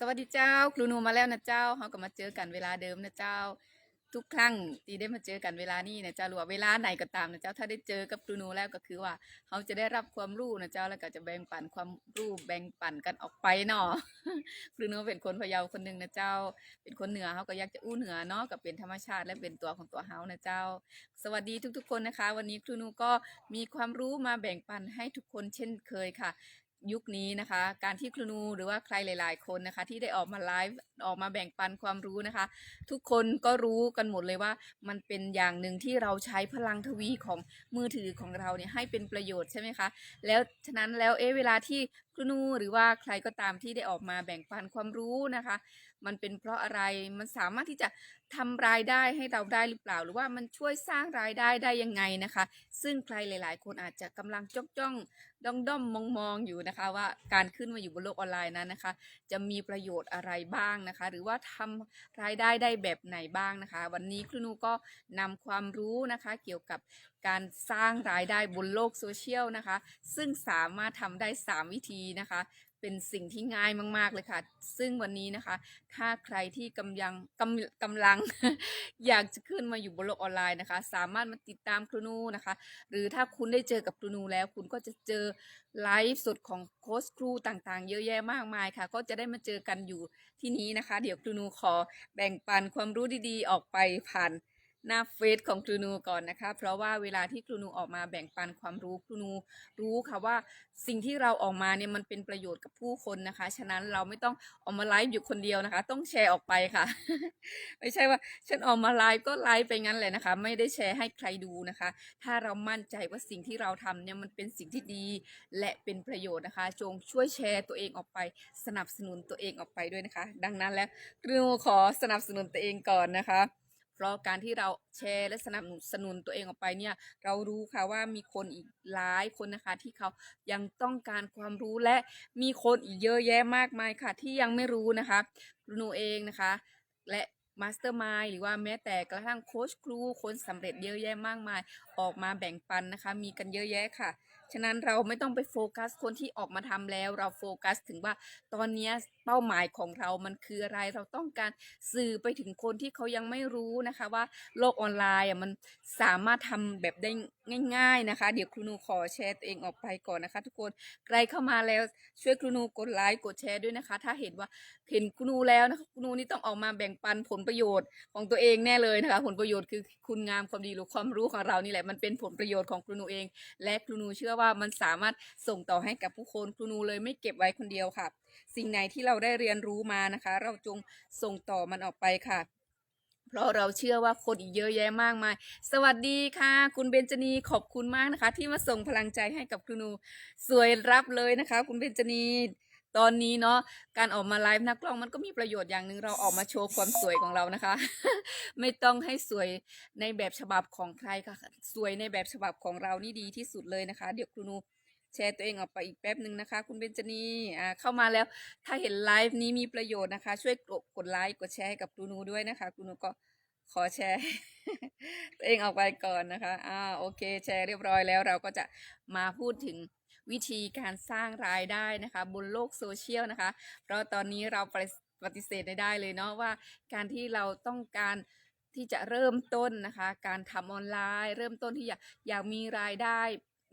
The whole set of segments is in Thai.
สวัสดีเจ้าครูนูมาแล้วนะเจ้าเขาก็มาเจอกันเวลาเดิมนะเจ้า ทุกครั้งที่ได้มาเจอกันเวลานี้นะเจ้าหรือว่าเวลาไหนก็ตามนะเจ้าถ้าได้เจอกับครูนูแล้วก็คือว่าเขาจะได้รับความรู้นะเจ้าแล้วก็จะแบ่งปันความรู้แบ่งปันกันออกไปเนาะครูนูเป็นคนพะเยาคนหนึ่งนะเจ้า เป็นคนเหนือเขาก็อยากจะอู้เหนือเนาะกับเป็นธรรมชาติและเป็นตัวของตัวเฮานะเจ้า สวัสดีทุก ๆ คนนะคะ วันนี้ครูนูก็มีความรู้มาแบ่งปันให้ทุกคนเช่นเคยค่ะ ยุคนี้นะคะ การที่ครูนูหรือว่าใครหลาย ๆ คนนะคะ ที่ได้ออกมาไลฟ์ออกมาแบ่งปันความรู้นะคะ ทุกคนก็รู้กันหมดเลยว่า มันเป็นอย่างหนึ่งที่เราใช้พลังทวีของมือถือของเราเนี่ยให้เป็นประโยชน์ใช่ไหมคะแล้วฉะนั้นแล้วเอ๊เวลาที่ครูนูหรือว่าใครก็ตามที่ได้ออกมาแบ่งปันความรู้นะคะ มันเป็นเพราะอะไรมันสามารถที่จะทำรายได้ให้เราได้หรือเปล่า หรือว่ามันช่วยสร้างรายได้ได้ยังไงนะคะ ซึ่งใครหลาย ๆ คนอาจจะกำลังจ้องจ้อง ด้อมด้อมมองมองอยู่นะคะ ว่าการขึ้นมาอยู่บนโลกออนไลน์นั้นนะคะ จะมีประโยชน์อะไรบ้างนะคะ หรือว่าทำรายได้ได้แบบไหนบ้างนะคะ วันนี้ครูนูก็นำความรู้นะคะ เกี่ยวกับการสร้างรายได้บนโลกโซเชียลนะคะ ซึ่งสามารถทำได้ 3 วิธีนะคะ เป็นสิ่งที่ง่ายมาก ๆ เลยค่ะ ซึ่งวันนี้นะคะ ถ้าใครที่กำลังกำกำลัง อยากจะขึ้นมาอยู่บนโลกออนไลน์นะคะ สามารถมาติดตามครูนูนะคะ หรือถ้าคุณได้เจอกับครูนูแล้ว คุณก็จะเจอไลฟ์สดของโค้ชครูต่างๆ เยอะแยะมากมายค่ะ ก็จะได้มาเจอกันอยู่ที่นี้นะคะ เดี๋ยวครูนูขอแบ่งปันความรู้ดีๆ ออกไปผ่าน หน้าเฟซของครูนูก่อนนะคะ เพราะว่าเวลาที่ครูนูออกมาแบ่งปันความรู้ครูนูรู้ค่ะว่าสิ่งที่เราออกมาเนี่ยมันเป็นประโยชน์กับผู้คนนะคะ ฉะนั้นเราไม่ต้องออกมาไลฟ์อยู่คนเดียวนะคะ ต้องแชร์ออกไปค่ะ ไม่ใช่ว่าฉันออกมาไลฟ์ก็ไลฟ์ไปงั้นเลยนะคะ ไม่ได้แชร์ให้ใครดูนะคะ ถ้าเรามั่นใจว่าสิ่งที่เราทำเนี่ยมันเป็นสิ่งที่ดี และเป็นประโยชน์นะคะ จงช่วยแชร์ตัวเองออกไป สนับสนุนตัวเองออกไปด้วยนะคะ ดังนั้นแล้วครูขอสนับสนุนตัวเองก่อนนะคะ เพราะการที่เราแชร์และสนับสนุนตัวเองออกไปเนี่ย เรารู้ค่ะว่ามีคนอีกหลายคนนะคะ ที่เขายังต้องการความรู้และมีคนอีกเยอะแยะมากมายค่ะ ที่ยังไม่รู้นะคะครูหนูเองนะคะ และมาสเตอร์มายหรือว่าแม้แต่กระทั่งโค้ชครูคนสำเร็จเยอะแยะมากมาย ออกมาแบ่งปันนะคะ มีกันเยอะแยะค่ะ ฉะนั้นเราไม่ต้องไปโฟกัสคนที่ออกมาทำแล้ว เราโฟกัสถึงว่าตอนนี้เป้าหมายของเรามันคืออะไร เราต้องการสื่อไปถึงคนที่เขายังไม่รู้นะคะว่าโลกออนไลน์อะมันสามารถทำแบบได้ ง่ายๆนะคะ เดี๋ยวครูนูขอแชร์ตัวเองออกไปก่อนนะคะ ทุกคนใครเข้ามาแล้วช่วยครูนูกดไลค์กดแชร์ด้วยนะคะ ถ้าเห็นว่าเห็นครูนูแล้วนะคะครูนูนี่ต้องออกมาแบ่งปันผลประโยชน์ของตัวเองแน่เลยนะคะ ผลประโยชน์คือคุณงามความดีหรือความรู้ของเรานี่แหละมันเป็นผลประโยชน์ของครูนูเอง และครูนูเชื่อว่ามันสามารถส่งต่อให้กับผู้คนครูนูเลยไม่เก็บไว้คนเดียวค่ะ สิ่งไหนที่เราได้เรียนรู้มานะคะ เราจงส่งต่อมันออกไปค่ะ เพราะเราเชื่อว่าคนอีกเยอะแยะมากมาย สวัสดีค่ะ คุณเบญจนีขอบคุณมากนะคะ ที่มาส่งพลังใจให้กับครูนู สวยรับเลยนะคะ คุณเบญจนีตอนนี้เนาะการออกมาไลฟ์นักกล้องมันก็มีประโยชน์อย่างหนึ่งเราออกมาโชว์ความสวยของเรานะคะ ไม่ต้องให้สวยในแบบฉบับของใครค่ะ สวยในแบบฉบับของเรานี่ดีที่สุดเลยนะคะ เดี๋ยวครูนู แชร์ตัวเองออกไปอีกแป๊บหนึ่งนะคะ คุณเบญจนีอ่าเข้ามาแล้ว ถ้าเห็นไลฟ์นี้มีประโยชน์นะคะ ช่วยกดกดไลค์กดแชร์ให้กับครูนูด้วยนะคะครูนูก็ขอแชร์ตัวเองออกไปก่อนนะคะอ่าโอเค แชร์เรียบร้อยแล้วเราก็จะมาพูดถึงวิธีการสร้างรายได้นะคะ บนโลกโซเชียลนะคะ เพราะตอนนี้เราปฏิเสธไม่ได้เลยเนาะว่าการที่เราต้องการที่จะเริ่มต้นนะคะ การทำออนไลน์ เริ่มต้นที่อยากอยากมีรายได้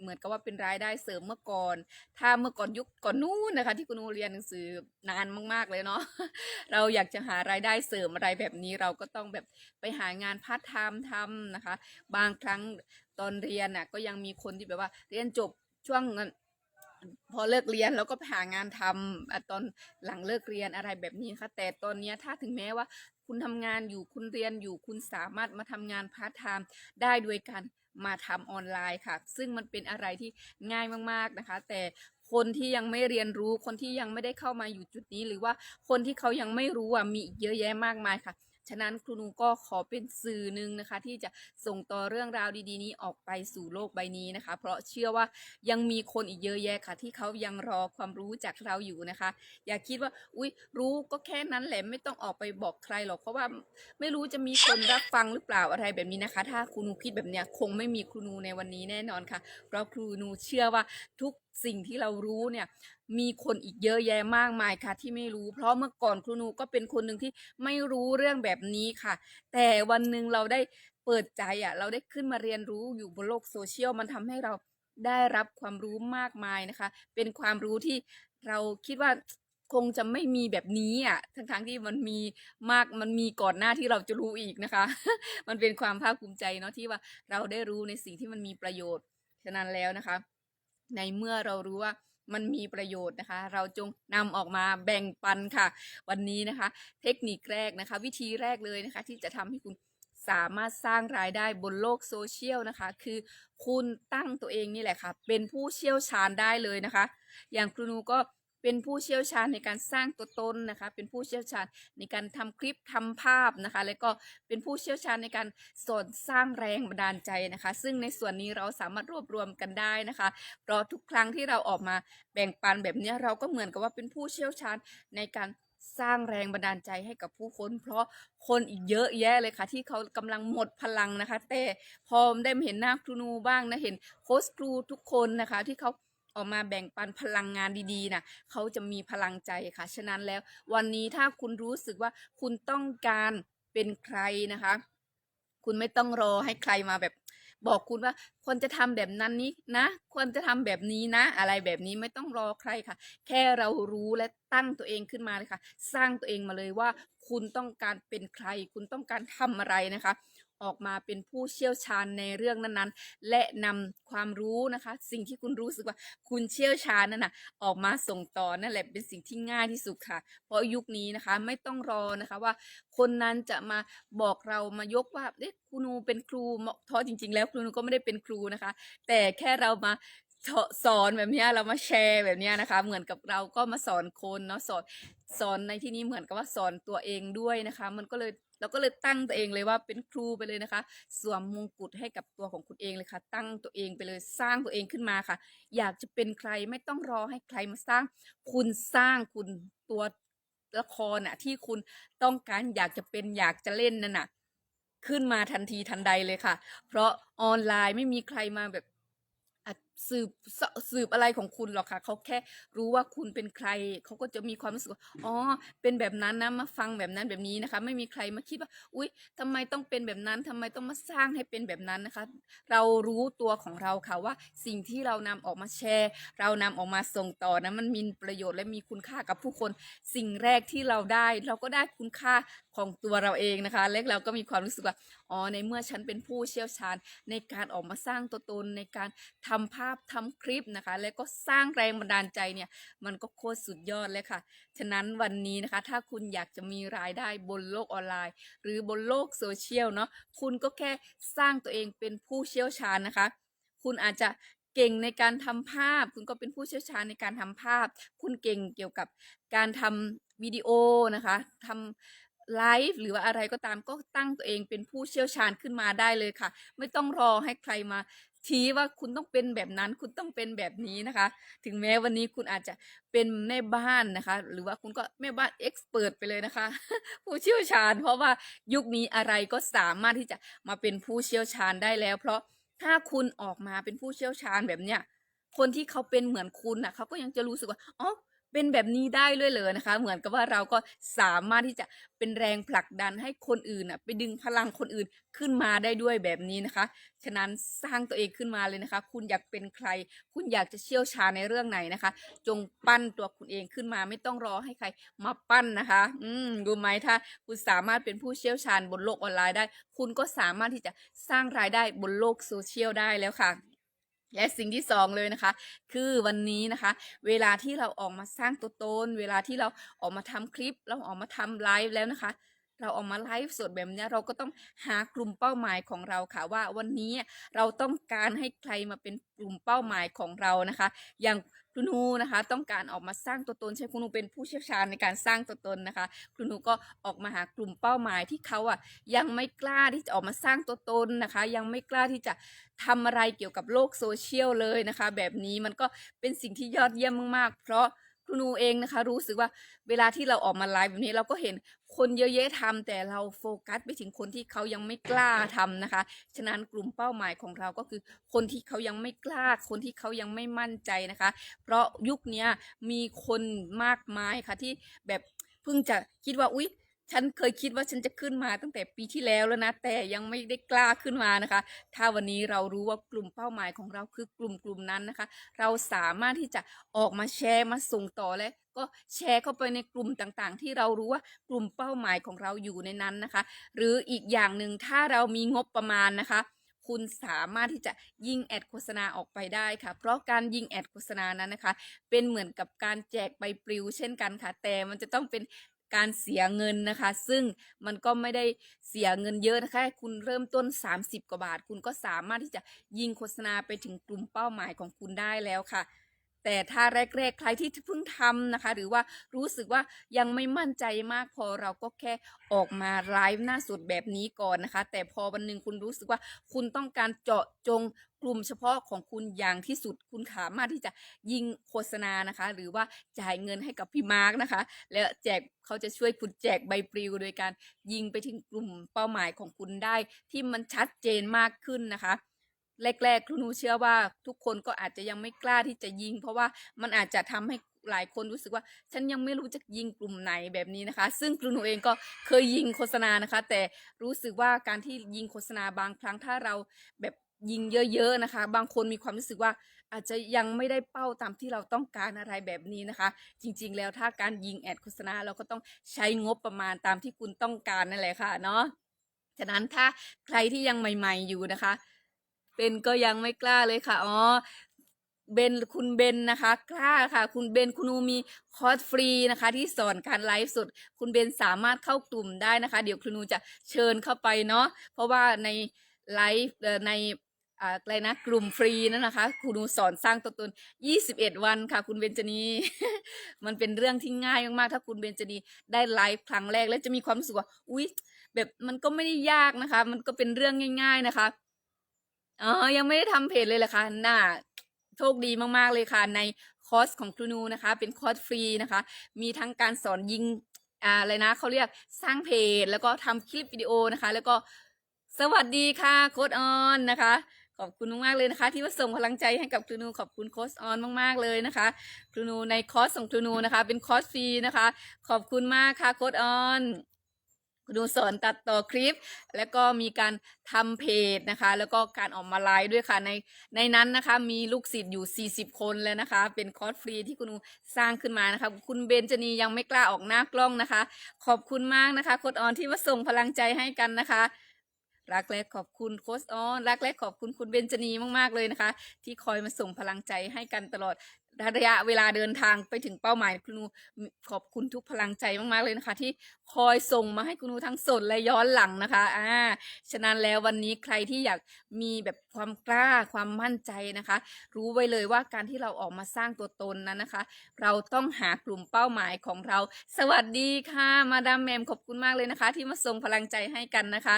เหมือนกับว่าเป็นรายได้เสริมเมื่อก่อน ถ้าเมื่อก่อนยุคก่อนนู้นนะคะ ที่คุณนูเรียนหนังสือนานมากๆเลยเนาะ เราอยากจะหารายได้เสริมอะไรแบบนี้เราก็ต้องแบบไปหางานพาร์ทไทม์ทำนะคะ บางครั้งตอนเรียนน่ะก็ยังมีคนที่แบบว่าเรียนจบช่วงนั้นพอเลิกเรียนแล้วก็หางานทำตอนหลังเลิกเรียนอะไรแบบนี้ค่ะ แต่ตอนนี้ถ้าถึงแม้ว่าคุณทำงานอยู่คุณเรียนอยู่คุณสามารถมาทำงานพาร์ทไทม์ได้ด้วยการ มาทำออนไลน์ค่ะ ซึ่งมันเป็นอะไรที่ง่ายมากๆนะคะ แต่คนที่ยังไม่เรียนรู้คนที่ยังไม่ได้เข้ามาอยู่จุดนี้ หรือว่าคนที่เขายังไม่รู้อะมีเยอะแยะมากมายค่ะ ฉะนั้นครูนูก็ขอเป็นสื่อหนึ่งนะคะ ที่จะส่งต่อเรื่องราวดีๆ นี้ออกไปสู่โลกใบนี้นะคะ เพราะเชื่อว่ายังมีคนอีกเยอะแยะค่ะ ที่เขายังรอความรู้จากเราอยู่นะคะ อย่าคิดว่า อุ๊ย รู้ก็แค่นั้นแหละไม่ต้องออกไปบอกใครหรอกเพราะว่าไม่รู้จะมีคนรับฟังหรือเปล่าอะไรแบบนี้นะคะ ถ้าครูนูคิดแบบเนี้ยคงไม่มีครูนูในวันนี้แน่นอนค่ะเพราะครูนูเชื่อว่าทุก สิ่งที่เรารู้เนี่ยมีคนอีกเยอะแยะมากมายค่ะ ที่ไม่รู้เพราะเมื่อก่อนครูนูก็เป็นคนหนึ่งที่ไม่รู้เรื่องแบบนี้ค่ะ แต่วันหนึ่งเราได้เปิดใจอะเราได้ขึ้นมาเรียนรู้อยู่บนโลกโซเชียลมันทำให้เราได้รับความรู้มากมายนะคะ เป็นความรู้ที่เราคิดว่าคงจะไม่มีแบบนี้อะ ทั้งๆที่มันมีมาก มันมีก่อนหน้าที่เราจะรู้อีกนะคะ มันเป็นความภาคภูมิใจเนาะที่ว่าเราได้รู้ในสิ่งที่มันมีประโยชน์ ฉะนั้นแล้วนะคะ ในเมื่อเรารู้ว่ามันมีประโยชน์นะคะ เราจงนำออกมาแบ่งปันค่ะ วันนี้นะคะ เทคนิคแรกนะคะ วิธีแรกเลยนะคะ ที่จะทำให้คุณสามารถสร้างรายได้บนโลกโซเชียลนะคะ คือคุณตั้งตัวเองนี่แหละค่ะ เป็นผู้เชี่ยวชาญได้เลยนะคะ อย่างครูนูก็ เป็นผู้เชี่ยวชาญในการสร้างตัวตนนะคะ เป็นผู้เชี่ยวชาญในการทำคลิปทำภาพนะคะ แล้วก็เป็นผู้เชี่ยวชาญในการสอนสร้างแรงบันดาลใจนะคะ ซึ่งในส่วนนี้เราสามารถรวบรวมกันได้นะคะเพราะทุกครั้งที่เราออกมาแบ่งปันแบบนี้เราก็เหมือนกับว่าเป็นผู้เชี่ยวชาญในการสร้างแรงบันดาลใจให้กับผู้คนเพราะคนอีกเยอะแยะเลยค่ะ ที่เขากำลังหมดพลังนะคะ แต่พอได้มาเห็นหน้าครูนูบ้างนะเห็นโค้ชครูทุกคนนะคะ ที่เขา ออกมาแบ่งปันพลังงานดีๆนะเขาจะมีพลังใจค่ะ ฉะนั้นแล้ววันนี้ถ้าคุณรู้สึกว่าคุณต้องการเป็นใครนะคะ คุณไม่ต้องรอให้ใครมาแบบบอกคุณว่าควรจะทำแบบนั้นนี้นะ ควรจะทำแบบนี้นะ อะไรแบบนี้ไม่ต้องรอใครค่ะ แค่เรารู้และตั้งตัวเองขึ้นมาเลยค่ะ สร้างตัวเองมาเลยว่า คุณต้องการเป็นใคร คุณต้องการทำอะไรนะคะ ออกมาเป็นผู้เชี่ยวชาญในเรื่องนั้นๆ และนำความรู้นะคะ สิ่งที่คุณรู้สึกว่าคุณเชี่ยวชาญนั่นน่ะออกมาส่งต่อนั่นแหละเป็นสิ่งที่ง่ายที่สุดค่ะ เพราะยุคนี้นะคะไม่ต้องรอนะคะว่า คนนั้นจะมาบอกเรามายกว่าเอ๊ะครูนูเป็นครูเพราะจริง ๆ แล้วครูนูก็ไม่ได้เป็นครูนะคะ แต่แค่เรามาสอนแบบนี้เรามาแชร์แบบนี้นะคะ เหมือนกับเราก็มาสอนคนเนาะสอนสอนในที่นี้เหมือนกับว่าสอนตัวเองด้วยนะคะ มันก็เลย เราก็เลยตั้งตัวเองเลยว่าเป็นครูไปเลยนะคะ สวมมงกุฎให้กับตัวของคุณเองเลยค่ะ ตั้งตัวเองไปเลยสร้างตัวเองขึ้นมาค่ะ อยากจะเป็นใครไม่ต้องรอให้ใครมาสร้าง คุณสร้างคุณตัวละครน่ะที่คุณต้องการอยากจะเป็นอยากจะเล่นนั่นน่ะ ขึ้นมาทันทีทันใดเลยค่ะ เพราะออนไลน์ไม่มีใครมาแบบ สืบสสืบอะไรของคุณหรอกค่ะเขาแค่รู้ว่าคุณเป็นใครเขาก็จะมีความรู้สึกว่าอ๋อเป็นแบบนั้นนะมาฟังแบบนั้นแบบนี้นะคะ ไม่มีใครมาคิดว่า อุ๊ยทำไมต้องเป็นแบบนั้นทำไมต้องมาสร้างให้เป็นแบบนั้นนะคะ เรารู้ตัวของเราค่ะว่าสิ่งที่เรานำออกมาแชร์ เรานำออกมาส่งต่อนะมันมีประโยชน์และมีคุณค่ากับผู้คน สิ่งแรกที่เราได้ เราก็ได้คุณค่าของตัวเราเองนะคะ และเราก็มีความรู้สึกว่าอ๋อในเมื่อฉันเป็นผู้เชี่ยวชาญในการออกมาสร้างตัวตนในการทำภาพทำคลิปนะคะ แล้วก็สร้างแรงบันดาลใจเนี่ยมันก็โคตรสุดยอดเลยค่ะ ฉะนั้นวันนี้นะคะ ถ้าคุณอยากจะมีรายได้บนโลกออนไลน์ หรือบนโลกโซเชียลเนาะคุณก็แค่สร้างตัวเองเป็นผู้เชี่ยวชาญนะคะ คุณอาจจะเก่งในการทำภาพ คุณก็เป็นผู้เชี่ยวชาญในการทำภาพ คุณเก่งเกี่ยวกับการทำวิดีโอนะคะทำ ไลฟ์หรือว่าอะไรก็ตามก็ตั้งตัวเองเป็นผู้เชี่ยวชาญขึ้นมาได้เลยค่ะ ไม่ต้องรอให้ใครมาชี้ว่าคุณต้องเป็นแบบนั้นคุณต้องเป็นแบบนี้นะคะ ถึงแม้วันนี้คุณอาจจะเป็นแม่บ้านนะคะ หรือว่าคุณก็แม่บ้านเอ็กซ์เพรสไปเลยนะคะ ผู้เชี่ยวชาญ เพราะว่ายุคนี้อะไรก็สามารถที่จะมาเป็นผู้เชี่ยวชาญได้แล้ว เพราะถ้าคุณออกมาเป็นผู้เชี่ยวชาญแบบเนี้ยคนที่เขาเป็นเหมือนคุณน่ะเขาก็ยังจะรู้สึกว่าอ๋อ เป็นแบบนี้ได้เลยเลยนะคะ เหมือนกับว่าเราก็สามารถที่จะเป็นแรงผลักดันให้คนอื่นน่ะไปดึงพลังคนอื่นขึ้นมาได้ด้วยแบบนี้นะคะ ฉะนั้นสร้างตัวเองขึ้นมาเลยนะคะ คุณอยากเป็นใคร คุณอยากจะเชี่ยวชาญในเรื่องไหนนะคะ จงปั้นตัวคุณเองขึ้นมาไม่ต้องรอให้ใครมาปั้นนะคะ อืมรู้ไหมถ้าคุณสามารถเป็นผู้เชี่ยวชาญบนโลกออนไลน์ได้ คุณก็สามารถที่จะสร้างรายได้บนโลกโซเชียลได้แล้วค่ะ และสิ่งที่สองเลยนะคะ คือวันนี้นะคะ เวลาที่เราออกมาสร้างตัวตน เวลาที่เราออกมาทำคลิป เราออกมาทำไลฟ์แล้วนะคะ เราออกมาไลฟ์สดแบบนี้เราก็ต้องหากลุ่มเป้าหมายของเราค่ะว่าวันนี้เราต้องการให้ใครมาเป็นกลุ่มเป้าหมายของเรานะคะ อย่างคุณนูนะคะต้องการออกมาสร้างตัวตนใช่คุณนูเป็นผู้เชี่ยวชาญในการสร้างตัวตนนะคะคุณนูก็ออกมาหากลุ่มเป้าหมายที่เขาอะยังไม่กล้าที่จะออกมาสร้างตัวตนนะคะ ยังไม่กล้าที่จะทำอะไรเกี่ยวกับโลกโซเชียลเลยนะคะ แบบนี้มันก็เป็นสิ่งที่ยอดเยี่ยมมากๆ เพราะ ครูนูเองนะคะ รู้สึกว่าเวลาที่เราออกมาไลฟ์แบบนี้เราก็เห็นคนเยอะแยะทำแต่เราโฟกัสไปถึงคนที่เขายังไม่กล้าทำนะคะ ฉะนั้นกลุ่มเป้าหมายของเราก็คือ คนที่เขายังไม่กล้า คนที่เขายังไม่มั่นใจนะคะ เพราะยุคนี้มีคนมากมายค่ะที่แบบเพิ่งจะคิดว่าอุ๊ย ฉันเคยคิดว่าฉันจะขึ้นมาตั้งแต่ปีที่แล้วแล้วนะ แต่ยังไม่ได้กล้าขึ้นมานะคะ ถ้าวันนี้เรารู้ว่ากลุ่มเป้าหมายของเราคือกลุ่มกลุ่มนั้นนะคะ เราสามารถที่จะออกมาแชร์มาส่งต่อและก็แชร์เข้าไปในกลุ่มต่างๆ ที่เรารู้ว่ากลุ่มเป้าหมายของเราอยู่ในนั้นนะคะ หรืออีกอย่างหนึ่งถ้าเรามีงบประมาณนะคะ คุณสามารถที่จะยิงแอดโฆษณาออกไปได้ค่ะ เพราะการยิงแอดโฆษณานั้นนะคะ เป็นเหมือนกับการแจกใบปลิวเช่นกันค่ะ แต่มันจะต้องเป็น การเสียเงินนะคะ ซึ่งมันก็ไม่ได้เสียเงินเยอะนะคะคุณเริ่มต้น 30 กว่าบาท คุณก็สามารถที่จะยิงโฆษณาไปถึงกลุ่มเป้าหมายของคุณได้แล้วค่ะ แต่ถ้าแรกๆ ใครที่เพิ่งทำนะคะ หรือว่ารู้สึกว่ายังไม่มั่นใจมากพอเราก็แค่ออกมาไลฟ์หน้าสุดแบบนี้ก่อนนะคะ แต่พอวันหนึ่งคุณรู้สึกว่าคุณต้องการเจาะจงกลุ่มเฉพาะของคุณอย่างที่สุดคุณสามารถที่จะยิงโฆษณานะคะ หรือว่าจ่ายเงินให้กับพี่มาร์กนะคะ แล้วแจกเขาจะช่วยคุณแจกใบปลิว โดยการยิงไปถึงกลุ่มเป้าหมายของคุณได้ที่มันชัดเจนมากขึ้นนะคะ แรกๆครูหนูเชื่อว่าทุกคนก็อาจจะยังไม่กล้าที่จะยิง เพราะว่ามันอาจจะทำให้หลายคนรู้สึกว่า ฉันยังไม่รู้จะยิงกลุ่มไหนแบบนี้นะคะ ซึ่งครูหนูเองก็เคยยิงโฆษณานะคะ แต่รู้สึกว่าการที่ยิงโฆษณาบางครั้งถ้าเราแบบยิงเยอะๆนะคะ บางคนมีความรู้สึกว่าอาจจะยังไม่ได้เป้าตามที่เราต้องการอะไรแบบนี้นะคะ จริงๆแล้วถ้าการยิงแอดโฆษณาเราก็ต้องใช้งบประมาณตามที่คุณต้องการนั่นแหละค่ะเนาะฉะนั้นถ้าใครที่ยังใหม่ ๆอยู่นะคะ เป็นก็ยังไม่กล้าเลยค่ะ อ๋อ เบนคุณเบนนะคะ กล้าค่ะ คุณเบนคุณอูมีคอร์สฟรีนะคะ ที่สอนการไลฟ์สด คุณเบนสามารถเข้ากลุ่มได้นะคะ เดี๋ยวคุณอูจะเชิญเข้าไปเนาะ เพราะว่าในไลฟ์ในอะไรนะกลุ่มฟรีนั่นนะคะ คุณูสอนสร้างตัวตน 21 วันค่ะ คุณเบนจนีมันเป็นเรื่องที่ง่ายมากๆถ้าคุณเบนจนีได้ไลฟ์ครั้งแรก แล้วจะมีความรู้สึกว่าอุ๊ยแบบมันก็ไม่ได้ยากนะคะ มันก็เป็นเรื่องง่าย ๆนะคะ อ๋อ ยังไม่ได้ทำเพจเลยเหรอคะ น่า โชคดีมาก ๆ เลยค่ะ ในคอร์สของครูนูนะคะ เป็นคอร์สฟรีนะคะ มีทั้งการสอนยิงอ่าอะไรนะเขาเรียกสร้างเพจ แล้วก็ทำคลิปวิดีโอนะคะ แล้วก็สวัสดีค่ะโค้ดออนนะคะ ขอบคุณมากๆเลยนะคะ ที่มาส่งพลังใจให้กับครูนูขอบคุณโค้ชออนมากๆเลยนะคะครูนูในคอร์สของครูนูนะคะ เป็นคอร์สฟรีนะคะ ขอบคุณมากค่ะโค้ดออน ครูสอนตัดต่อคลิป แล้วก็มีการทำเพจนะคะ แล้วก็การออกมาไลฟ์ด้วยค่ะในในนั้นนะคะมีลูกศิษย์อยู่ 40 คนแล้วนะคะ เป็นคอร์สฟรีที่คุณสร้างขึ้นมานะคะคุณเบนจนียังไม่กล้าออกหน้ากล้องนะคะ ขอบคุณมากนะคะโค้ดออนที่มาส่งพลังใจให้กันนะคะรักและขอบคุณโค้ชออนรักและขอบคุณคุณเบนจนีมากๆเลยนะคะ ที่คอยมาส่งพลังใจให้กันตลอด ระยะเวลาเดินทางไปถึงเป้าหมายคุณนูขอบคุณทุกพลังใจมาก ๆ เลยนะคะ ที่คอยส่งมาให้คุณนูทั้งสดและย้อนหลังนะคะอ่าฉะนั้นแล้ววันนี้ใครที่อยากมีแบบความกล้าความมั่นใจนะคะ รู้ไว้เลยว่าการที่เราออกมาสร้างตัวตนนั้นนะคะ เราต้องหากลุ่มเป้าหมายของเรา สวัสดีค่ะ มาดามแมมขอบคุณมากเลยนะคะ ที่มาส่งพลังใจให้กันนะคะ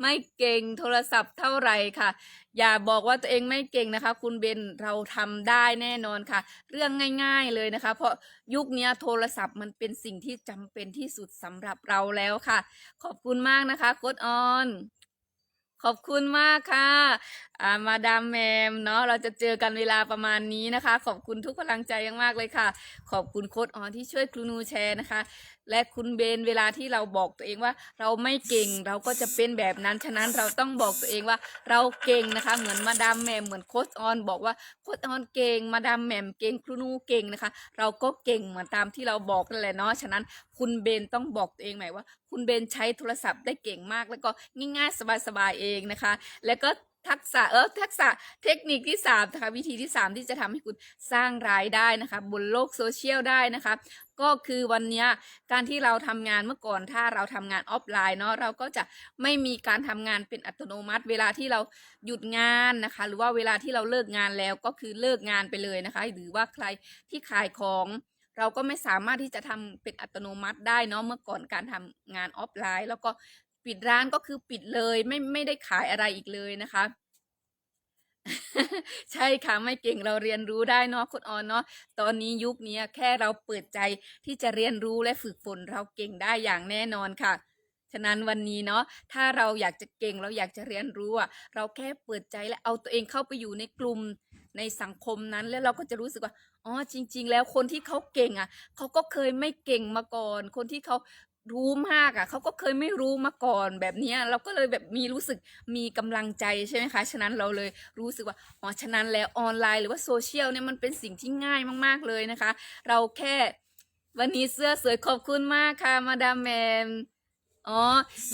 ไม่เก่งโทรศัพท์เท่าไหร่ค่ะ อย่าบอกว่าตัวเองไม่เก่งนะคะ คุณเบนเราทำได้แน่นอนค่ะ เรื่องง่าย ๆเลยนะคะ เพราะยุคนี้โทรศัพท์มันเป็นสิ่งที่จำเป็นที่สุดสำหรับเราแล้วค่ะ ขอบคุณมากนะคะโค้ดออนขอบคุณมากค่ะ อ่ามาดามแมมเนาะเราจะเจอกันเวลาประมาณนี้นะคะ ขอบคุณทุกพลังใจมากๆเลยค่ะ ขอบคุณโค้ดออนที่ช่วยครูนูแชร์นะคะ และคุณเบนเวลาที่เราบอกตัวเองว่า เราไม่เก่งเราก็จะเป็นแบบนั้นฉะนั้นเราต้องบอกตัวเองว่าเราเก่งนะคะ เหมือนมาดามแหมมเหมือนโค้ชออน บอกว่าโค้ชออนเก่งมาดามแหมมเก่งครูนูเก่งนะคะ เราก็เก่งเหมือนตามที่เราบอกนั่นแหละเนาะฉะนั้นคุณเบนต้องบอกตัวเองใหม่ว่า คุณเบนใช้โทรศัพท์ได้เก่งมากแล้วก็ง่ายๆสบายๆเองนะคะ แล้วก็ ทักษะเออทักษะเทคนิคที่สามนะคะวิธีที่สามที่จะทำให้คุณสร้างรายได้นะคะบนโลกโซเชียลได้นะคะก็คือวันนี้การที่เราทำงานเมื่อก่อนถ้าเราทำงานออฟไลน์เนาะเราก็จะไม่มีการทำงานเป็นอัตโนมัติ เวลาที่เราหยุดงานนะคะ หรือว่าเวลาที่เราเลิกงานแล้วก็คือเลิกงานไปเลยนะคะ หรือว่าใครที่ขายของเราก็ไม่สามารถที่จะทำเป็นอัตโนมัติได้เนาะเมื่อก่อนการทำงานออฟไลน์ แล้วก็ ปิดร้านก็คือปิดเลย ไม่ไม่ได้ขายอะไรอีกเลยนะคะ ใช่ค่ะไม่เก่งเราเรียนรู้ได้เนาะคุณออนเนาะตอนนี้ยุคนี้แค่เราเปิดใจที่จะเรียนรู้และฝึกฝนเราเก่งได้อย่างแน่นอนค่ะฉะนั้นวันนี้เนาะถ้าเราอยากจะเก่งเราอยากจะเรียนรู้อะเราแค่เปิดใจและเอาตัวเองเข้าไปอยู่ในกลุ่มในสังคมนั้นแล้วเราก็จะรู้สึกว่าอ๋อจริง ๆ แล้วคนที่เขาเก่งอะเขาก็เคยไม่เก่งมาก่อน คนที่เขา รู้มากอะเขาก็เคยไม่รู้มาก่อนแบบนี้เราก็เลยแบบมีรู้สึกมีกำลังใจใช่ไหมคะฉะนั้นเราเลยรู้สึกว่าอ๋อฉะนั้นแล้วออนไลน์หรือว่าโซเชียลเนี่ยมันเป็นสิ่งที่ง่ายมาก ๆเลยนะคะ เราแค่วันนี้เสื้อสวยขอบคุณมากค่ะมาดามแมมอ๋อ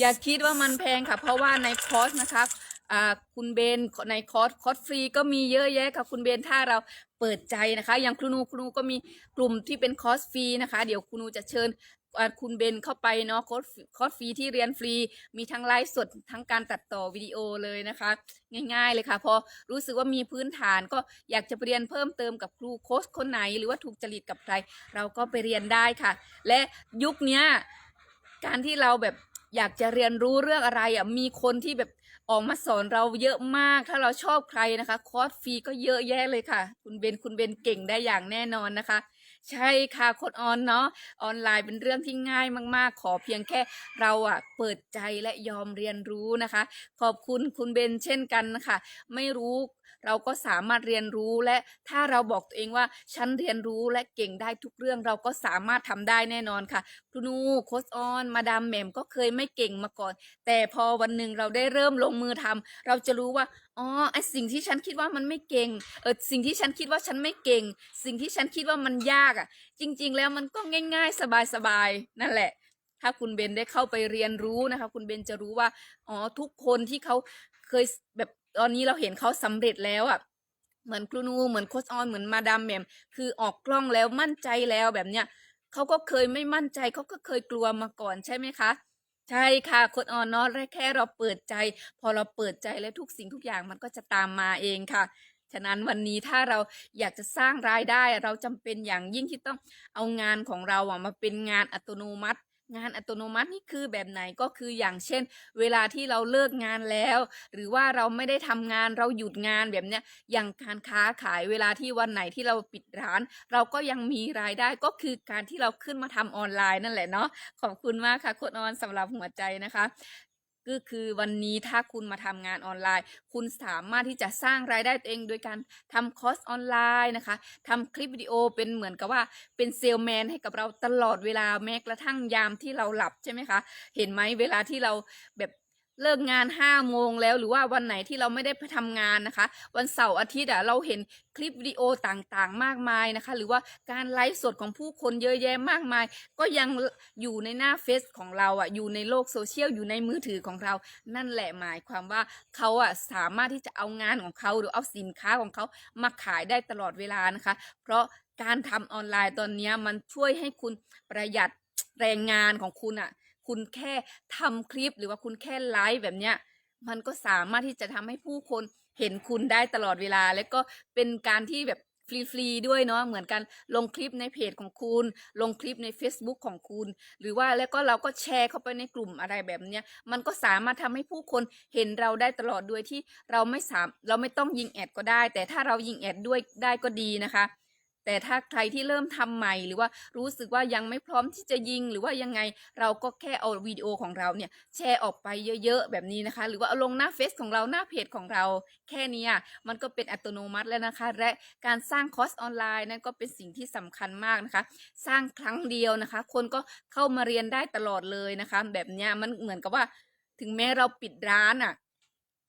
อย่าคิดว่ามันแพงค่ะ เพราะว่าในคอร์สนะคะอ่าคุณเบนในคอร์สคอร์สฟรีก็มีเยอะแยะค่ะคุณเบนถ้าเราเปิดใจนะคะ อย่างครูนูครูนูก็มีกลุ่มที่เป็นคอร์สฟรีนะคะ เดี๋ยวครูนูจะเชิญ คุณเบนเข้าไปเนาะคอร์สคอร์สฟรีที่เรียนฟรี มีทั้งไลฟ์สดทั้งการตัดต่อวิดีโอเลยนะคะ ง่าย ๆ เลยค่ะ พอรู้สึกว่ามีพื้นฐานก็อยากจะเรียนเพิ่มเติมกับครูโค้ชคนไหน หรือว่าถูกจริตกับใคร เราก็ไปเรียนได้ค่ะ และยุคนี้การที่เราแบบอยากจะเรียนรู้เรื่องอะไรอะมีคนที่แบบออกมาสอนเราเยอะมาก ถ้าเราชอบใครนะคะ คอร์สฟรีก็เยอะแยะเลยค่ะ คุณเบนคุณเบนเก่งได้อย่างแน่นอนนะคะ ใช่ค่ะโคดออนเนาะออนไลน์เป็นเรื่องที่ง่ายมาก ๆ ขอเพียงแค่เราอะเปิดใจและยอมเรียนรู้นะคะ ขอบคุณคุณเบนเช่นกันนะคะ ไม่รู้ เราก็สามารถเรียนรู้และถ้าเราบอกตัวเองว่าฉันเรียนรู้และเก่งได้ทุกเรื่องเราก็สามารถทำได้แน่นอนค่ะครูนูโคชออนมาดามแหม่มก็เคยไม่เก่งมาก่อน แต่พอวันหนึ่งเราได้เริ่มลงมือทำเราจะรู้ว่าอ๋อไอสิ่งที่ฉันคิดว่ามันไม่เก่งเออสิ่งที่ฉันคิดว่าฉันไม่เก่ง สิ่งที่ฉันคิดว่ามันยากอะ จริง ๆ แล้วมันก็ง่าย ๆ สบายๆนั่นแหละถ้าคุณเบนได้เข้าไปเรียนรู้นะคะ คุณเบนจะรู้ว่า อ๋อ ทุกคนที่เขาเคยแบบ ตอนนี้เราเห็นเขาสำเร็จแล้วอะเหมือนครูนูเหมือนโคชออนเหมือนมาดามแหม่มคือออกกล้องแล้วมั่นใจแล้วแบบเนี้ยเขาก็เคยไม่มั่นใจเขาก็เคยกลัวมาก่อนใช่ไหมคะใช่ค่ะโคชออนเนาะแค่เราเปิดใจ พอเราเปิดใจแล้วทุกสิ่งทุกอย่างมันก็จะตามมาเองค่ะ ฉะนั้นวันนี้ถ้าเราอยากจะสร้างรายได้ เราจำเป็นอย่างยิ่งที่ต้องเอางานของเราอะมาเป็นงานอัตโนมัติ งานอัตโนมัตินี่คือแบบไหนก็คืออย่างเช่น เวลาที่เราเลิกงานแล้ว หรือว่าเราไม่ได้ทำงานเราหยุดงานแบบเนี้ยอย่างการค้าขายเวลาที่วันไหนที่เราปิดร้าน เราก็ยังมีรายได้ก็คือการที่เราขึ้นมาทำออนไลน์นั่นแหละเนาะขอบคุณมากค่ะคุณออนสำหรับหัวใจนะคะ ก็คือวันนี้ถ้าคุณมาทำงานออนไลน์ คุณสามารถที่จะสร้างรายได้ตัวเอง โดยการทำคอร์สออนไลน์นะคะทำคลิปวิดีโอเป็นเหมือนกับว่าเป็นเซลแมนให้กับเราตลอดเวลาแม้กระทั่งยามที่เราหลับใช่ไหมคะ เห็นไหมเวลาที่เราแบบ เลิกงานห้าโมงแล้วหรือว่าวันไหนที่เราไม่ได้ไปทำงานนะคะ วันเสาร์อาทิตย์อะเราเห็นคลิปวิดีโอต่างๆ มากมายนะคะ หรือว่าการไลฟ์สดของผู้คนเยอะแยะมากมาย ก็ยังอยู่ในหน้าเฟซของเราอะอยู่ในโลกโซเชียลอยู่ในมือถือของเรา นั่นแหละหมายความว่าเขาอะสามารถที่จะเอางานของเขาหรือเอาสินค้าของเขามาขายได้ตลอดเวลานะคะ เพราะการทำออนไลน์ตอนนี้มันช่วยให้คุณประหยัดแรงงานของคุณอะ คุณแค่ทำคลิปหรือว่าคุณแค่ไลฟ์แบบเนี้ยมันก็สามารถที่จะทำให้ผู้คนเห็นคุณได้ตลอดเวลา และก็เป็นการที่แบบฟรีๆด้วยเนาะเหมือนกันลงคลิปในเพจของคุณ ลงคลิปใน Facebook ของคุณ หรือว่าแล้วก็เราก็แชร์เข้าไปในกลุ่มอะไรแบบเนี้ยมันก็สามารถทำให้ผู้คนเห็นเราได้ตลอดโดยที่เราไม่สามเราไม่ต้องยิงแอดก็ได้ แต่ถ้าเรายิงแอดด้วยได้ก็ดีนะคะ แต่ถ้าใครที่เริ่มทำใหม่ หรือว่ารู้สึกว่ายังไม่พร้อมที่จะยิง หรือว่ายังไงเราก็แค่เอาวิดีโอของเราเนี่ยแชร์ออกไปเยอะๆ แบบนี้นะคะ หรือว่าเอาลงหน้าเฟซของเราหน้าเพจของเรา แค่นี้มันก็เป็นอัตโนมัติแล้วนะคะ และการสร้างคอร์สออนไลน์นั่นก็เป็นสิ่งที่สำคัญมากนะคะ สร้างครั้งเดียวนะคะ คนก็เข้ามาเรียนได้ตลอดเลยนะคะ แบบนี้มันเหมือนกับว่าถึงแม้เราปิดร้านอะ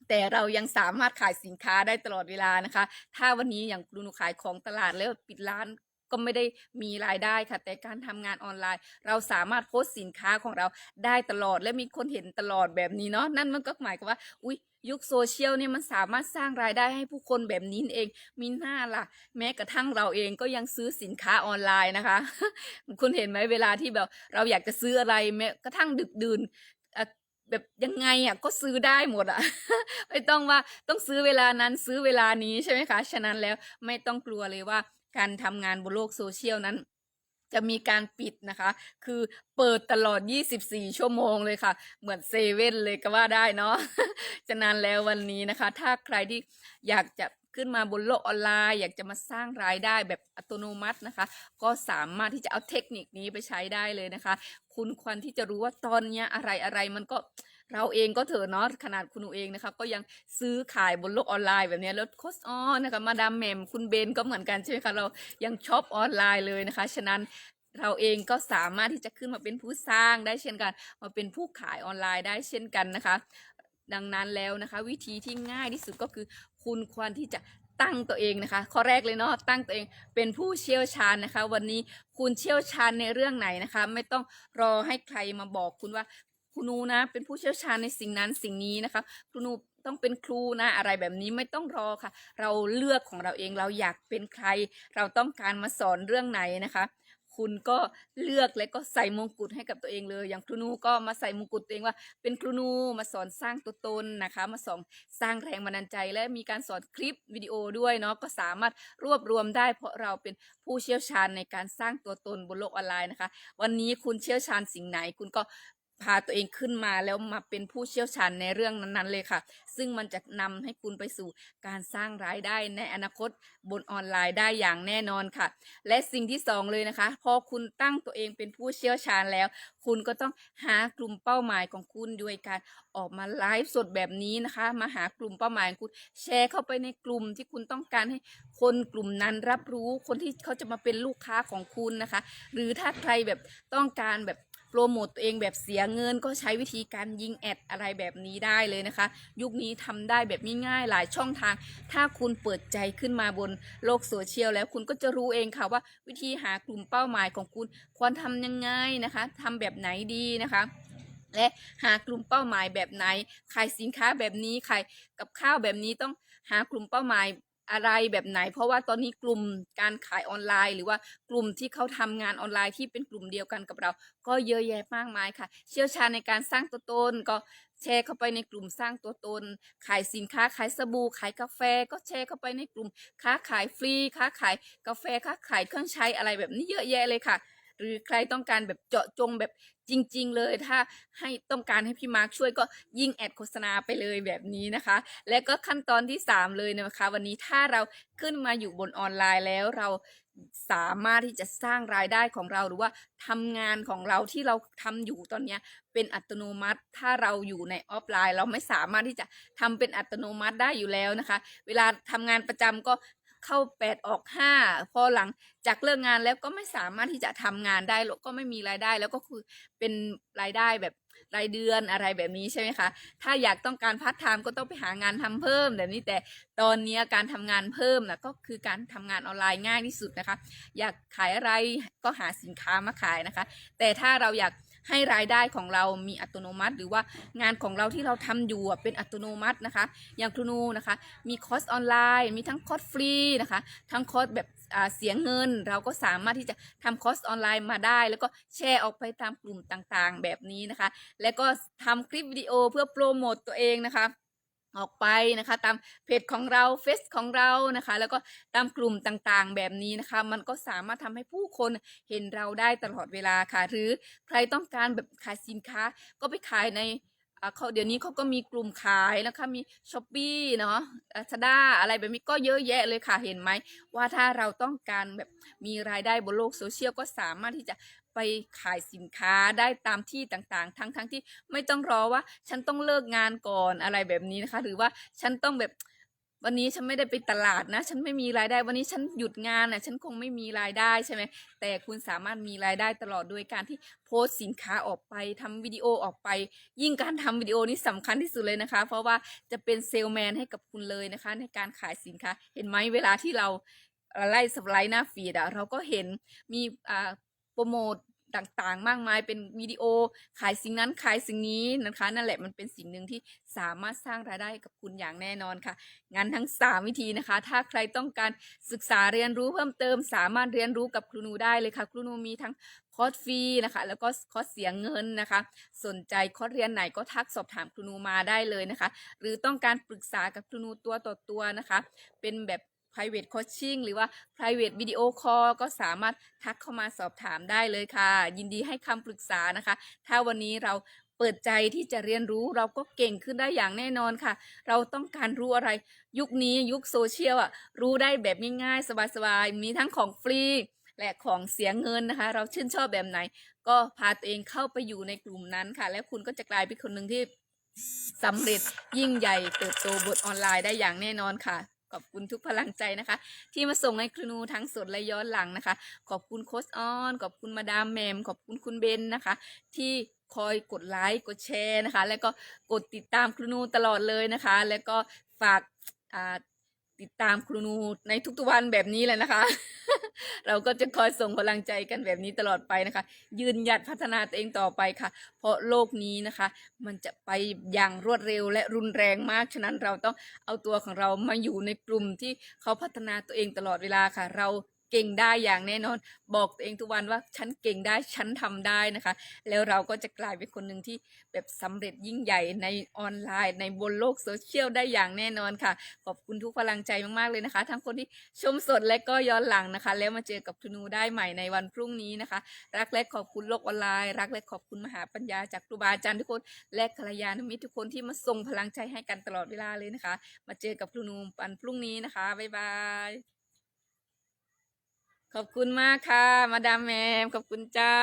แต่เรายังสามารถขายสินค้าได้ตลอดเวลานะคะ ถ้าวันนี้อย่างครูหนูขายของตลาดแล้วปิดร้านก็ไม่ได้มีรายได้ค่ะ แต่การทำงานออนไลน์ เราสามารถโพสต์สินค้าของเราได้ตลอดและมีคนเห็นตลอดแบบนี้เนาะนั่นมันก็หมายความว่า อุ้ยยุคโซเชียลเนี่ยมันสามารถสร้างรายได้ให้ผู้คนแบบนี้เอง มีหน้าล่ะ แม้กระทั่งเราเองก็ยังซื้อสินค้าออนไลน์นะคะ คุณเห็นไหมเวลาที่แบบ เราอยากจะซื้ออะไรแม้กระทั่งดึกดื่น แบบยังไงอะก็ซื้อได้หมดอะ ไม่ต้องว่าต้องซื้อเวลานั้นซื้อเวลานี้ใช่ไหมคะ ฉะนั้นแล้วไม่ต้องกลัวเลยว่าการทำงานบนโลกโซเชียลนั้นจะมีการปิดนะคะ คือเปิดตลอด 24 ชั่วโมงเลยค่ะ เหมือนเซเว่นเลยก็ว่าได้เนาะ ฉะนั้นแล้ววันนี้นะคะ ถ้าใครที่อยากจะ ขึ้นมาบนโลกออนไลน์ อยากจะมาสร้างรายได้แบบอัตโนมัตินะคะ ก็สามารถที่จะเอาเทคนิคนี้ไปใช้ได้เลยนะคะ คุณควรที่จะรู้ว่าตอนเนี้ยอะไรอะไรมันก็เราเองก็เถอะเนาะขนาดคุณเองนะคะ ก็ยังซื้อขายบนโลกออนไลน์แบบนี้แล้วโคสออนนะคะมาดามแมมคุณเบนก็เหมือนกันใช่ไหมคะเรายังช็อปออนไลน์เลยนะคะ ฉะนั้นเราเองก็สามารถที่จะขึ้นมาเป็นผู้สร้างได้เช่นกัน มาเป็นผู้ขายออนไลน์ได้เช่นกันนะคะ ดังนั้นแล้วนะคะ วิธีที่ง่ายที่สุดก็คือ คุณควรที่จะตั้งตัวเองนะคะ ข้อแรกเลยเนาะตั้งตัวเองเป็นผู้เชี่ยวชาญนะคะ วันนี้คุณเชี่ยวชาญในเรื่องไหนนะคะ ไม่ต้องรอให้ใครมาบอกคุณว่าคุณนูนะ เป็นผู้เชี่ยวชาญในสิ่งนั้นสิ่งนี้นะคะคุณนูต้องเป็นครูนะอะไรแบบนี้ไม่ต้องรอค่ะ เราเลือกของเราเองเราอยากเป็นใคร เราต้องการมาสอนเรื่องไหนนะคะ คุณก็เลือกและก็ใส่มงกุฎให้กับตัวเองเลย อย่างครูนูก็มาใส่มงกุฎตัวเองว่า เป็นครูนูมาสอนสร้างตัวตนนะคะ มาสอนสร้างแรงบันดาลใจ และมีการสอนคลิปวิดีโอด้วยเนาะก็สามารถรวบรวมได้ เพราะเราเป็นผู้เชี่ยวชาญในการสร้างตัวตนบนโลกออนไลน์นะคะ วันนี้คุณเชี่ยวชาญสิ่งไหน คุณก็ พาตัวเองขึ้นมาแล้วมาเป็นผู้เชี่ยวชาญในเรื่องนั้นๆเลยค่ะ ซึ่งมันจะนำให้คุณไปสู่การสร้างรายได้ในอนาคตบนออนไลน์ได้อย่างแน่นอนค่ะ และสิ่งที่สองเลยนะคะ พอคุณตั้งตัวเองเป็นผู้เชี่ยวชาญแล้ว คุณก็ต้องหากลุ่มเป้าหมายของคุณด้วยการออกมาไลฟ์สดแบบนี้นะคะ มาหากลุ่มเป้าหมายของคุณแชร์เข้าไปในกลุ่มที่คุณต้องการให้คนกลุ่มนั้นรับรู้คนที่เขาจะมาเป็นลูกค้าของคุณนะคะ หรือถ้าใครแบบต้องการแบบ โปรโมตตัวเองแบบเสียเงินก็ใช้วิธีการยิงแอดอะไรแบบนี้ได้เลยนะคะ ยุคนี้ทำได้แบบง่ายๆหลายช่องทาง ถ้าคุณเปิดใจขึ้นมาบนโลกโซเชียลแล้วคุณก็จะรู้เองค่ะว่า วิธีหากลุ่มเป้าหมายของคุณควรทำยังไงนะคะทำแบบไหนดีนะคะและหากลุ่มเป้าหมายแบบไหน ขายสินค้าแบบนี้ ขายกับข้าวแบบนี้ต้องหากลุ่มเป้าหมาย อะไรแบบไหน เพราะว่าตอนนี้กลุ่มการขายออนไลน์ หรือว่ากลุ่มที่เขาทำงานออนไลน์ที่เป็นกลุ่มเดียวกันกับเรา ก็เยอะแยะมากมายค่ะ เชี่ยวชาญในการสร้างตัวตนก็แชร์เข้าไปในกลุ่มสร้างตัวตน ขายสินค้าขายสบู่ขายกาแฟ ก็แชร์เข้าไปในกลุ่ม ค้าขายฟรี ค้าขายกาแฟค้าขายเครื่องใช้อะไรแบบนี้เยอะแยะเลยค่ะ หรือใครต้องการแบบเจาะจงแบบจริง ๆ เลย ถ้าให้ต้องการให้พี่มาร์คช่วยก็ยิ่งแอดโฆษณาไปเลยแบบนี้นะคะ และก็ขั้นตอนที่ 3 เลยนะคะ วันนี้ถ้าเราขึ้นมาอยู่บนออนไลน์แล้วเราสามารถที่จะสร้างรายได้ของเราหรือว่าทำงานของเราที่เราทำอยู่ตอนนี้เป็นอัตโนมัติ ถ้าเราอยู่ในออฟไลน์ เราไม่สามารถที่จะทำเป็นอัตโนมัติได้อยู่แล้วนะคะ เวลาทำงานประจำก็ เข้าแปดออกห้าพอหลังจากเลิกงานแล้วก็ไม่สามารถที่จะทำงานได้แล้วก็ไม่มีรายได้แล้วก็คือเป็นรายได้แบบรายเดือนอะไรแบบนี้ใช่ไหมคะ ถ้าอยากต้องการพาร์ทไทม์ก็ต้องไปหางานทำเพิ่มแบบนี้แต่ตอนนี้การทำงานเพิ่มนะก็คือการทำงานออนไลน์ง่ายที่สุดนะคะ อยากขายอะไรก็หาสินค้ามาขายนะคะ แต่ถ้าเราอยาก ให้รายได้ของเรามีอัตโนมัติ หรือว่างานของเราที่เราทำอยู่เป็นอัตโนมัตินะคะ อย่างครูนูนะคะ มีคอร์สออนไลน์ มีทั้งคอร์สฟรีนะคะ ทั้งคอร์สแบบเสียเงิน เราก็สามารถที่จะทำคอร์สออนไลน์มาได้ แล้วก็แชร์ออกไปตามกลุ่มต่างๆ แบบนี้นะคะ แล้วก็ทำคลิปวิดีโอเพื่อโปรโมตตัวเองนะคะ ออกไปนะคะ ตามเพจของเราเฟซของเรานะคะ แล้วก็ตามกลุ่มต่างๆ แบบนี้นะคะ มันก็สามารถทำให้ผู้คนเห็นเราได้ตลอดเวลาค่ะ หรือใครต้องการแบบขายสินค้า ก็ไปขายในอ่าเขาเดี๋ยวนี้เขาก็มีกลุ่มขายนะคะมีช้อปปี้เนาะลาซาด้าอะไรแบบนี้ก็เยอะแยะเลยค่ะเห็นไหมว่าถ้าเราต้องการแบบมีรายได้บนโลกโซเชียลก็สามารถที่จะ ไปขายสินค้าได้ตามที่ต่างๆ ทั้งๆทที่ไม่ต้องรอว่า ฉันต้องเลิกงานก่อนอะไรแบบนี้นะคะ หรือว่าฉันต้องแบบวันนี้ฉันไม่ได้ไปตลาดนะ ฉันไม่มีรายได้ วันนี้ฉันหยุดงานน่ะ ฉันคงไม่มีรายได้ใช่ไหม แต่คุณสามารถมีรายได้ตลอดโดยการที่โพสต์สินค้าออกไปทำวิดีโอออกไป ยิ่งการทำวิดีโอนี่สำคัญที่สุดเลยนะคะ เพราะว่าจะเป็นเซลแมนให้กับคุณเลยนะคะ ในการขายสินค้า เห็นไหมเวลาที่เราไล่สไลด์หน้าฟีดอะเราก็เห็นมีอ่า โปรโมทต่างๆ มากมายเป็นวิดีโอขายสิ่งนั้นขายสิ่งนี้นะคะ นั่นแหละมันเป็นสิ่งหนึ่งที่สามารถสร้างรายได้กับคุณอย่างแน่นอนค่ะงานทั้ง 3 วิธีนะคะ ถ้าใครต้องการศึกษาเรียนรู้เพิ่มเติม สามารถเรียนรู้กับครูนูได้เลยค่ะครูนูมีทั้งคอร์สฟรีนะคะ แล้วก็คอร์สเสียเงินนะคะ สนใจคอร์สเรียนไหนก็ทักสอบถามครูนูมาได้เลยนะคะ หรือต้องการปรึกษากับครูนูตัวต่อตัวนะคะ เป็นแบบ private coaching หรือว่า private video call ก็สามารถทักเข้ามาสอบถามได้เลยค่ะ ยินดีให้คำปรึกษานะคะ ถ้าวันนี้เราเปิดใจที่จะเรียนรู้เราก็เก่งขึ้นได้อย่างแน่นอนค่ะ เราต้องการรู้อะไร ยุคนี้ยุคโซเชียลอะ รู้ได้แบบง่ายๆ สบายๆ มีทั้งของฟรีและของเสียเงินนะคะ เราชื่นชอบแบบไหน ก็พาตัวเองเข้าไปอยู่ในกลุ่มนั้นค่ะ แล้วคุณก็จะกลายเป็นคนหนึ่งที่สำเร็จยิ่งใหญ่เติบโตบนออนไลน์ได้อย่างแน่นอนค่ะ อบคุณทุกพลังใจนะคะ ที่มาส่งให้ครูนูทั้งสดและย้อนหลังนะคะ ขอบคุณโค้ชออน ขอบคุณมาดามแมม ขอบคุณคุณเบนนะคะ ที่คอยกดไลค์กดแชร์นะคะ แล้วก็กดติดตามครูนูตลอดเลยนะคะ แล้วก็ฝากอ่า ติดตามครูนูในทุกๆวันแบบนี้เลยนะคะ เราก็จะคอยส่งพลังใจกันแบบนี้ตลอดไปนะคะ ยืนหยัดพัฒนาตัวเองต่อไปค่ะ เพราะโลกนี้นะคะ มันจะไปอย่างรวดเร็วและรุนแรงมาก ฉะนั้นเราต้องเอาตัวของเรามาอยู่ในกลุ่มที่เขาพัฒนาตัวเองตลอดเวลาค่ะ เรา เก่งได้อย่างแน่นอน บอกตัวเองทุกวันว่าฉันเก่งได้ฉันทำได้นะคะ แล้วเราก็จะกลายเป็นคนหนึ่งที่แบบสำเร็จยิ่งใหญ่ในออนไลน์ ในบนโลกโซเชียลได้อย่างแน่นอนค่ะ ขอบคุณทุกพลังใจมากๆเลยนะคะ ทั้งคนที่ชมสดและก็ย้อนหลังนะคะ แล้วมาเจอกับทุนูได้ใหม่ในวันพรุ่งนี้นะคะ รักและขอบคุณโลกออนไลน์ รักและขอบคุณมหาปัญญาจากครูบาอาจารย์ทุกคน และกัลยาณมิตรทุกคนที่มาส่งพลังใจให้กันตลอดเวลาเลยนะคะ มาเจอกับครูนูวันพรุ่งนี้นะคะบ๊ายบาย ขอบคุณมากค่ะ มาดามแมมขอบคุณเจ้า